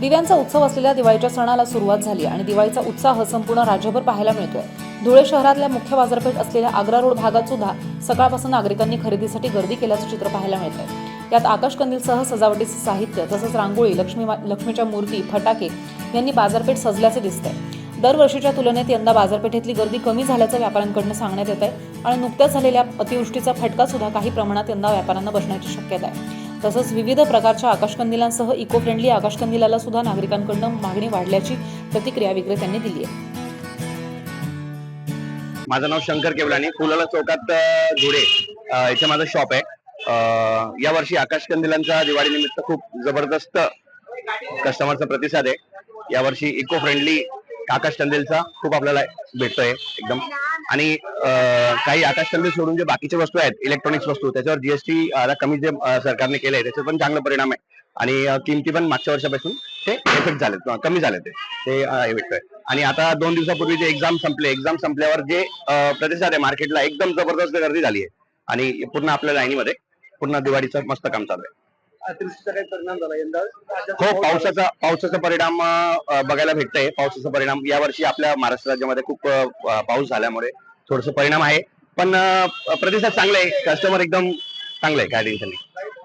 दिव्यांचा उत्सव असलेल्या दिवाळीच्या सणाला सुरुवात झाली आणि दिवाळीचा उत्साह संपूर्ण राज्यभर पाहायला मिळतोय. धुळे शहरातल्या मुख्य बाजारपेठ असलेल्या आग्रा रोड भागात सुद्धा सकाळपासून नागरिकांनी खरेदीसाठी गर्दी केल्याचं चित्र पाहायला मिळतंय. यात आकाशकंदीलसह सजावटीचे साहित्य तसंच रांगोळी लक्ष्मी लक्ष्मीच्या मूर्ती फटाके यांनी बाजारपेठ सजल्याचे दिसतंय. दरवर्षीच्या तुलनेत यंदा बाजारपेठेतली गर्दी कमी झाल्याचं व्यापाऱ्यांकडून सांगण्यात येत आहे आणि नुकत्याच झालेल्या अतिवृष्टीचा फटका सुद्धा काही प्रमाणात यंदा व्यापाऱ्यांना बसण्याची शक्यता आहे. तसंच विविध प्रकारच्या आकाशकंदिलांसह इको फ्रेंडली आकाशकंदिलाला सुद्धा नागरिकांकडून मागणी वाढल्याची प्रतिक्रिया विक्रेत्यांनी दिली आहे. माझं नाव शंकर केवलानी फुलाला चौकात घुडे धुळे इथे माझं शॉप आहे. या वर्षी आकाश कंदिलांचा दिवाळी निमित्त खूप जबरदस्त कस्टमरचा प्रतिसाद आहे. या वर्षी इको फ्रेंडली आकाश कंदीलचा खूप आपल्याला भेटतोय एकदम. आणि काही आकाश कंदील सोडून जे बाकीचे वस्तू आहेत इलेक्ट्रॉनिक्स वस्तू त्याच्यावर जीएसटी आता कमी जे सरकारने केलंय त्याचे पण चांगला परिणाम आहे आणि किमती पण मागच्या वर्षापासून ते इफेक्ट झाले कमी झाले ते. भेटतोय आणि आता दोन दिवसापूर्वी जे एक्झाम संपले एक्झाम संपल्यावर जे प्रतिसाद आहे मार्केटला एकदम जबरदस्त गर्दी झाली आहे. आणि पूर्ण आपल्या लाईनीमध्ये पूर्ण दिवाळीचं मस्त काम चालू आहे. अतिवृष्टीचा काही परिणाम झाला. यंदा हो पावसाचा पावसाचा परिणाम अ, बघायला भेटतंय. पावसाचा परिणाम यावर्षी आपल्या महाराष्ट्र राज्यामध्ये खूप अ, पाऊस झाल्यामुळे थोडस परिणाम आहे. पण अ, प्रतिसाद चांगला आहे. कस्टमर एकदम चांगलं आहे काय टेन्शन नाही.